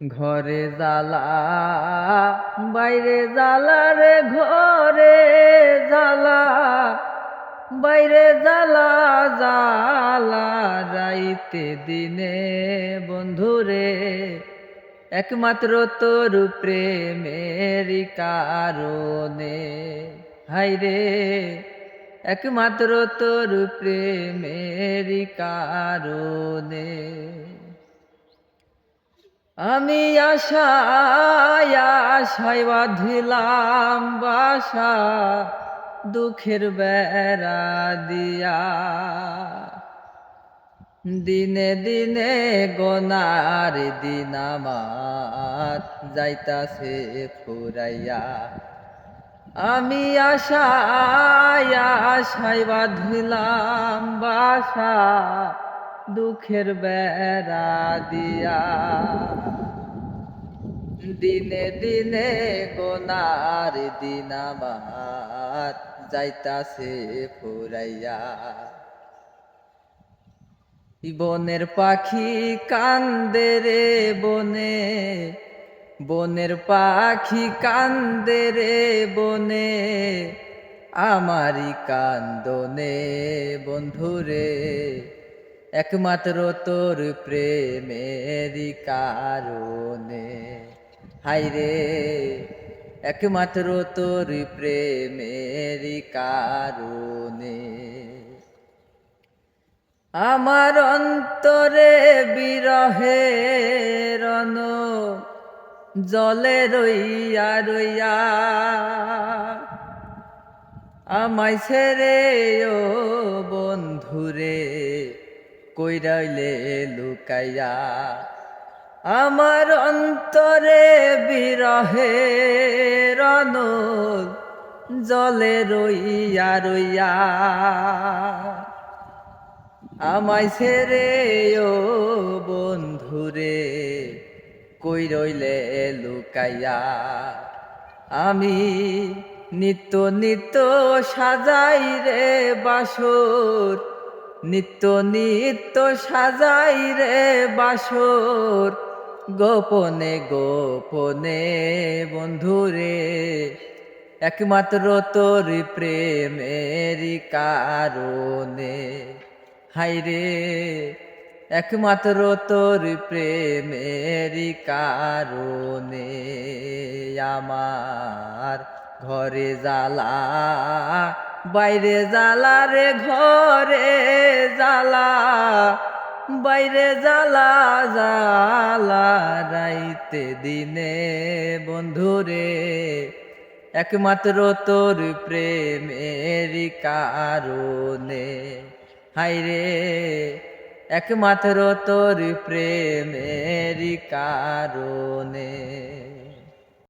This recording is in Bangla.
ঘরে জ্বালা, বাইরে জ্বালা রে, ঘরে জ্বালা, বাইরে জ্বালা জ্বালা রাইতে দিনে বন্ধুরে একমাত্র তোর প্রেমের কারণে। হাইরে একমাত্র তোর প্রেমের কারণে। আমি আশায় বাঁধিলাম বাসা, দুঃখের বেড়া দিয়া। দিনে দিনে গনার দিন আমার যাইতাছে ফুরাইয়া। আমি আশায় আশায় বাঁধিলাম বাসা দুঃখের বেড়া দিয়া। দিনে দিনে গোনার দিন আমার যাইতাছে ফুরাইয়া। বনের পাখি কান্দে রে বনে, বনের পাখি কান্দে রে বনে আমারি কান্দনে বন্ধুরে। একমাত্র তোর প্রেমেরই কারণে। হাইরে একমাত্র তোর প্রেমেরই কারণে। আমার অন্তরে বিরহে রন জলে রইয়া রইয়া। আমায় ছেড়ে ও বন্ধুরে কই রইলে লুকাইয়া, আমার অন্তরে বিরহে রন জলে রইয়া রইয়া, আমায় ছেড়ে ও বন্ধুরে কই রইলে লুকাইয়া, আমি নিত্য নিত্য সাজাই রে বাসর নিত্য নিত্য সাজাই রে বাসর। গোপনে গোপনে বন্ধুরে একমাত্র তোর প্রেমের কারণে। হাইরে একমাত্র তোর প্রেমের কারণে। আমার ঘরে জ্বালা বাইরে জ্বালা রে, ঘরে জ্বালা। বাইরে জ্বালা জ্বালা রাইতে দিনে বন্ধুরে একমাত্র তোর প্রেমের কারণে। হাইরে একমাত্র তোর প্রেমের কারণে।